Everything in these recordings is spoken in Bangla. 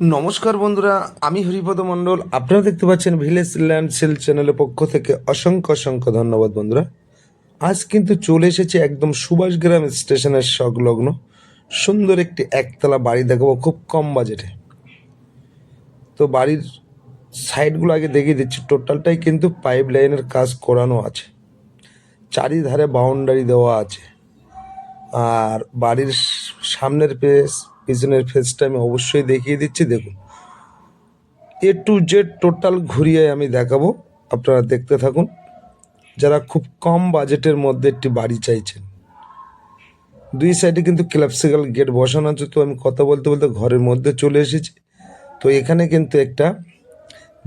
নমস্কার বন্ধুরা, আমি হরিপদ মণ্ডল। আপনারা দেখতে পাচ্ছেন ভিলেজ ল্যান্ড সেল চ্যানেলের পক্ষ থেকে অসংখ্য অসংখ্য ধন্যবাদ বন্ধুরা। আজ কিন্তু চলে এসেছে একদম সুভাষগ্রাম স্টেশনের সংলগ্ন সুন্দর একটি একতলা বাড়ি দেখাবো খুব কম বাজেটে। তো বাড়ির সাইডগুলো আগে দেখিয়ে দিচ্ছি, টোটালটাই কিন্তু পাইপ লাইনের কাজ করানো আছে। চারিধারে বাউন্ডারি দেওয়া আছে। আর বাড়ির সামনের ফেস পিছনের ফেসটা আমি অবশ্যই দেখিয়ে দিচ্ছি, দেখুন। এ টু জেড টোটাল ঘুরিয়ে আমি দেখাবো, আপনারা দেখতে থাকুন। যারা খুব কম বাজেটের মধ্যে একটি বাড়ি চাইছেন, দুই সাইডে কিন্তু ক্লাপসিক্যাল গেট বসানো আছে, তো আমি কথা বলতে বলতে ঘরের মধ্যে চলে এসেছি। তো এখানে কিন্তু একটা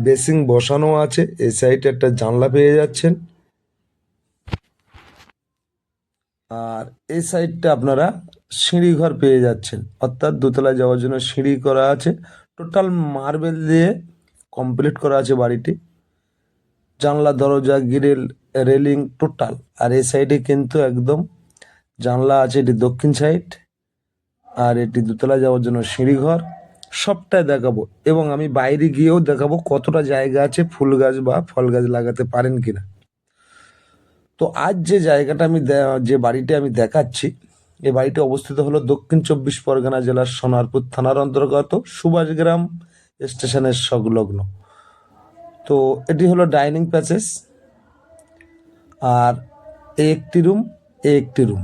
বেসিং বসানো আছে এই সাইডে একটা জানলা পেয়ে যাচ্ছেন। আর এই সাইডটা আপনারা সিঁড়ি ঘর পেয়ে যাচ্ছেন। অর্থাৎ দোতলায় যাওয়ার জন্য সিঁড়ি করা আছে। টোটাল মার্বেল দিয়ে কমপ্লিট করা আছে বাড়িটি। জানলা, দরজা গ্রিল রেলিং টোটাল আর এই সাইডে কিন্তু একদম জানলা আছে, এটি দক্ষিণ সাইড আর এটি দোতলা যাওয়ার জন্য সিঁড়ি ঘর। সবটাই দেখাবো এবং আমি বাইরে গিয়েও দেখাবো কতটা জায়গা আছে ফুল গাছ বা ফল গাছ লাগাতে পারেন কিনা। তো আজ যে জায়গাটা আমি যে বাড়িটি আমি দেখাচ্ছি এই বাড়িটি অবস্থিত হলো দক্ষিণ চব্বিশ পরগনা জেলার সোনারপুর থানার অন্তর্গত সুভাষগ্রাম স্টেশনের সংলগ্ন। তো এটি হলো ডাইনিং প্যাসেজ। আর এ একটি রুম, এ একটি রুম।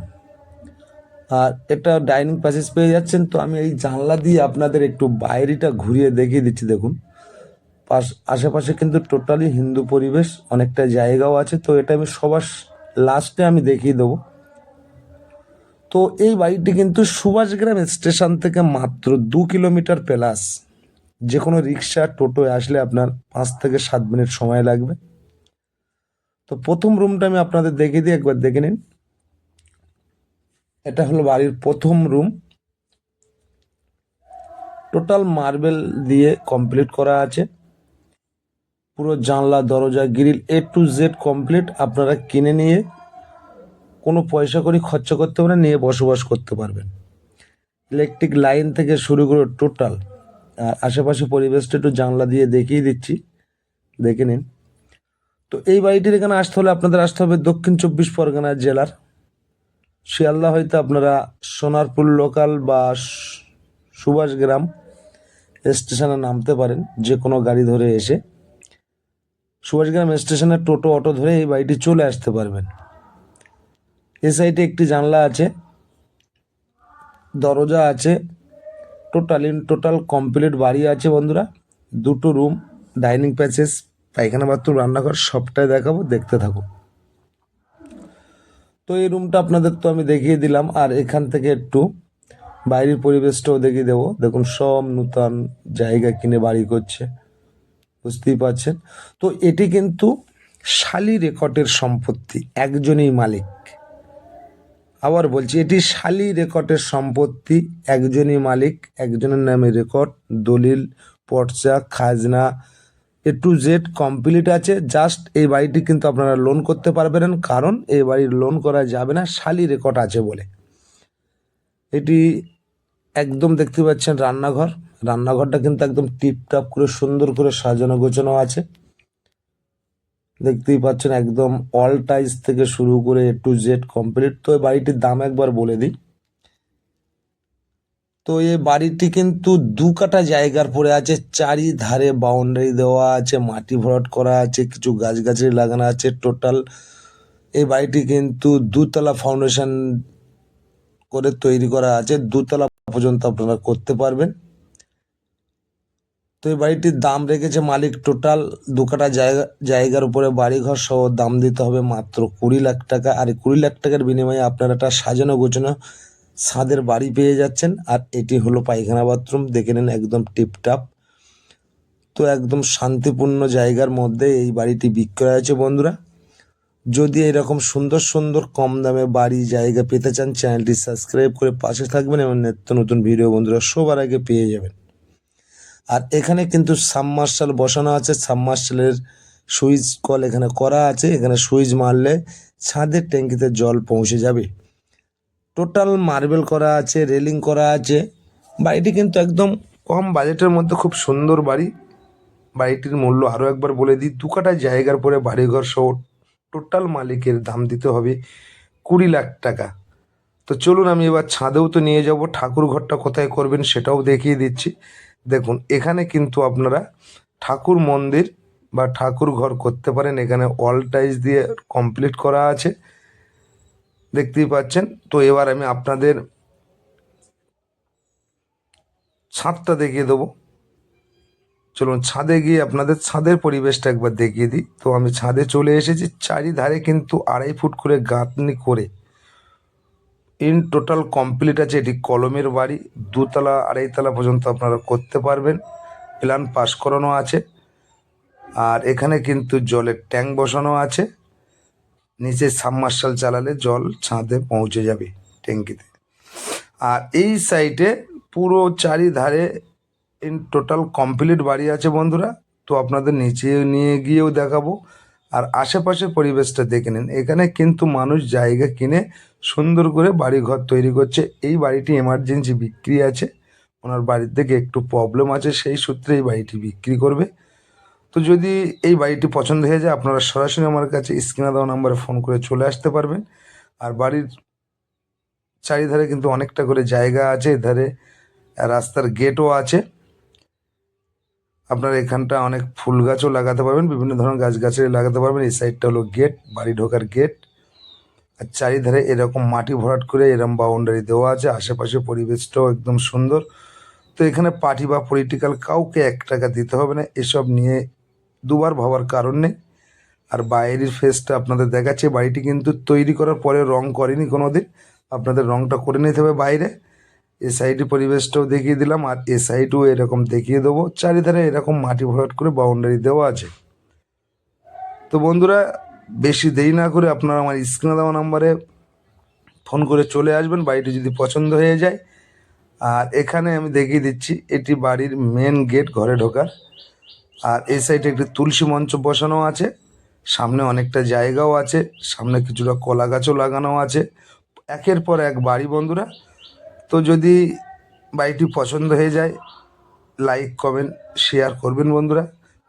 আর এটা ডাইনিং প্যাসেজ পেয়ে যাচ্ছেন। তো আমি এই জানলা দিয়ে আপনাদের একটু বাইরেটা ঘুরিয়ে দেখিয়ে দিচ্ছি, দেখুন। পাশ, আশেপাশে কিন্তু টোটালি হিন্দু পরিবেশ, অনেকটা জায়গাও আছে। তো এটা আমি সবার লাস্টে আমি দেখিয়ে দেবো। তো এই বাড়িটি কিন্তু সুভাষগ্রাম স্টেশন থেকে মাত্র দু কিলোমিটার প্লাস যে কোনো রিক্সা টোটোয় আসলে আপনার পাঁচ থেকে সাত মিনিট সময় লাগবে। তো প্রথম রুমটা আমি আপনাদের দেখিয়ে দিই, একবার দেখে নিন। এটা হলো বাড়ির প্রথম রুম। টোটাল মার্বেল দিয়ে কমপ্লিট করা আছে। পুরো জানলা, দরজা, grill A to Z complete. আপনারা কিনে নিয়ে কোনো পয়সা করে খরচা করতে পারেন নিয়ে বসবাস করতে পারবেন। ইলেকট্রিক লাইন থেকে শুরু করে টোটাল আর আশেপাশে পরিবেশটা একটু জানলা দিয়ে দেখিয়ে দিচ্ছি, দেখে নিন। তো এই বাড়িটির এখানে আসতে হলে আপনাদের আসতে হবে দক্ষিণ চব্বিশ পরগনা জেলার। শিয়ালদা হয়তো আপনারা সোনারপুর লোকাল বা সু- সুভাষগ্রাম স্টেশনে নামতে পারেন, যে কোনো গাড়ি ধরে এসে। সুভাষগ্রাম স্টেশনে টোটো, অটো ধরে এই বাড়িটি চলে আসতে পারবেন। এ সাইডে একটি জানলা আছে, দরজা আছে, টোটাল ইন, টোটাল কমপ্লিট বাড়ি আছে বন্ধুরা। দুটো রুম, ডাইনিং প্যাসেজ পায়খানা বাথরুম, রান্নাঘর, সবটাই দেখাবো, দেখতে থাকুন তো এই রুমটা আপনাদের তো আমি দেখিয়ে দিলাম, আর এখান থেকে একটু বাইরের পরিবেশটাও দেখিয়ে দেবো। দেখুন, সব নূতন জায়গা কিনে বাড়ি করছে, বুঝতেই পারছেন। তো এটি কিন্তু শালি রেকর্ডের সম্পত্তি, একজনই মালিক। আবার বলছি, এটি শালি রেকর্ডের সম্পত্তি। একজনই মালিক, একজনের নামে রেকর্ড, দলিল, পর্চা, খাজনা, এ টু জেড কমপ্লিট আছে। জাস্ট এই বাড়িটি কিন্তু আপনারা লোন করতে পারবেন কারণ এই বাড়ির লোন করা যাবে না, শালি রেকর্ড আছে বলে। এটি একদম দেখতে পাচ্ছেন রান্নাঘর। রান্নাঘরটা কিন্তু একদম টিপটাপ করে সুন্দর করে সাজানো গোছানো আছে। দেখতেই পাচ্ছেন একদম অল টাইস থেকে শুরু করে এ টু জেড কমপ্লিট তো এই বাড়িটির দাম একবার বলে দিই। তো এই বাড়িটি কিন্তু দু কাঠা জায়গার পরে আছে, চারিধারে বাউন্ডারি দেওয়া আছে, মাটি ভরাট করা আছে, কিছু গাছগাছালি লাগানো আছে। টোটাল এই বাড়িটি কিন্তু দুতলা ফাউন্ডেশন করে তৈরি করা আছে। দুতলা পর্যন্ত আপনারা করতে পারবেন। তো এই বাড়িটির দাম রেখেছে মালিক টোটাল দু কাঠা জায়গা, জায়গার উপরে বাড়িঘর সহ দাম দিতে হবে মাত্র কুড়ি লাখ টাকা। আর কুড়ি লাখ টাকার বিনিময়ে আপনারা একটা সাজানো গোছানো ছাদের বাড়ি পেয়ে যাচ্ছেন। আর এটি হলো পায়খানা বাথরুম, দেখে নিন একদম টিপটাপ। তো একদম শান্তিপূর্ণ জায়গার মধ্যে এই বাড়িটি বিক্রয় আছে বন্ধুরা। যদি এরকম সুন্দর সুন্দর কম দামে বাড়ি জায়গা পেতে চান, চ্যানেলটি সাবস্ক্রাইব করে পাশে থাকবেন এবং নিত্য নতুন ভিডিও বন্ধুরা সবার আগে পেয়ে যাবেন। আর এখানে কিন্তু সাবমার্শাল বসানো আছে। সাবমার্শালের সুইচ কল এখানে করা আছে। এখানে সুইচ মারলে ছাদের ট্যাঙ্কিতে জল পৌঁছে যাবে। টোটাল মার্বেল করা আছে রেলিং করা আছে। বাড়িটি কিন্তু একদম কম বাজেটের মধ্যে খুব সুন্দর বাড়ি। বাড়িটির মূল্য আরও একবার বলে দিই। দু কাটা জায়গার পরে বাড়িঘর সহ টোটাল মালিকের দাম দিতে হবে কুড়ি লাখ টাকা। তো চলুন আমি এবার ছাদেও তো নিয়ে যাব। ঠাকুর ঘরটা কোথায় করবেন সেটাও দেখিয়ে দিচ্ছি। দেখুন, এখানে কিন্তু আপনারা ঠাকুর মন্দির বা ঠাকুর ঘর করতে পারেন। এখানে অল টাইলস দিয়ে কমপ্লিট করা আছে। দেখতেই পাচ্ছেন? তো এবার আমি আপনাদের ছাদটা দেখিয়ে দেবো। চলুন, ছাদে গিয়ে আপনাদের ছাদের পরিবেশটা একবার দেখিয়ে দিই। তো আমি ছাদে চলে এসেছি। চারিধারে কিন্তু আড়াই ফুট করে গাঁথনি করে ইন টোটাল কমপ্লিট আছে এটি কলমের বাড়ি, দুতলা, আড়াইতলা পর্যন্ত আপনারা করতে পারবেন। প্ল্যান পাস করানো আছে। আর এখানে কিন্তু জলের ট্যাঙ্ক বসানো আছে। নিচে সাবমার্শাল চালালে জল ছাদে পৌঁছে যাবে ট্যাঙ্কিতে। আর এই সাইটে পুরো চারিধারে ইন টোটাল কমপ্লিট বাড়ি আছে বন্ধুরা। তো আপনাদের নিচে নিয়ে গিয়েও দেখাবো। আর আশেপাশের পরিবেশটা দেখে নিন। এখানে কিন্তু মানুষ জায়গা কিনে সুন্দর করে বাড়ি ঘর তৈরি করছে। এই বাড়িটি এমার্জেন্সি বিক্রি আছে। ওনার বাড়ির থেকে একটু প্রবলেম আছে, সেই সূত্রে এই বাড়িটি বিক্রি করবে। তো যদি এই বাড়িটি পছন্দ হয়ে যায়, আপনারা সরাসরি আমার কাছে স্ক্রিনে দেওয়া নাম্বারে ফোন করে চলে আসতে পারবেন। আর বাড়ির চারিধারে কিন্তু অনেকটা করে জায়গা আছে। এধারে রাস্তার গেটও আছে। আপনারা এখানটা অনেক ফুল গাছও লাগাতে পারবেন, বিভিন্ন ধরনের গাছ গাছগাছালি লাগাতে পারবেন। এই সাইডটা হলো গেট, বাড়ি ঢোকার গেট। আর চারিধারে এরকম মাটি ভরাট করে এরকম বাউন্ডারি দেওয়া আছে। আশেপাশে পরিবেশটাও একদম সুন্দর। তো এখানে পার্টি বা পলিটিক্যাল কাউকে এক টাকা দিতে হবে না, এসব নিয়ে দুবার ভাবার কারণ নেই। আর বাইরের ফেসটা আপনাদের দেখাচ্ছে, বাড়িটি কিন্তু তৈরি করার পরে রং করেনি কোনো দিন আপনাদের রংটা করে নিতে হবে বাইরে। এ সাইডে পরিবেশটাও দেখিয়ে দিলাম আর এ সাইডও এরকম দেখিয়ে দেবো। চারিধারে এরকম মাটি ভরাট করে বাউন্ডারি দেওয়া আছে। তো বন্ধুরা, বেশি দেরি না করে আপনারা আমার স্ক্রিনে দেওয়া নাম্বারে ফোন করে চলে আসবেন, বাড়িটি যদি পছন্দ হয়ে যায়। আর এখানে আমি দেখিয়ে দিচ্ছি, এটি বাড়ির মেন গেট ঘরে ঢোকার। আর এই সাইডে একটি তুলসী মঞ্চ বসানো আছে। সামনে অনেকটা জায়গাও আছে, সামনে কিছুটা কলা গাছও লাগানো আছে। একের পর এক বাড়ি বন্ধুরা। তো যদি বাড়িটি পছন্দ হয়ে যায় লাইক কমেন্ট শেয়ার করবেন বন্ধুরা।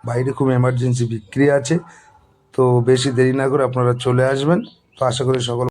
বাড়িটি খুব এমার্জেন্সি বিক্রি আছে, তো বেশি দেরি না করে আপনারা চলে আসবেন। তো আশা করি সকল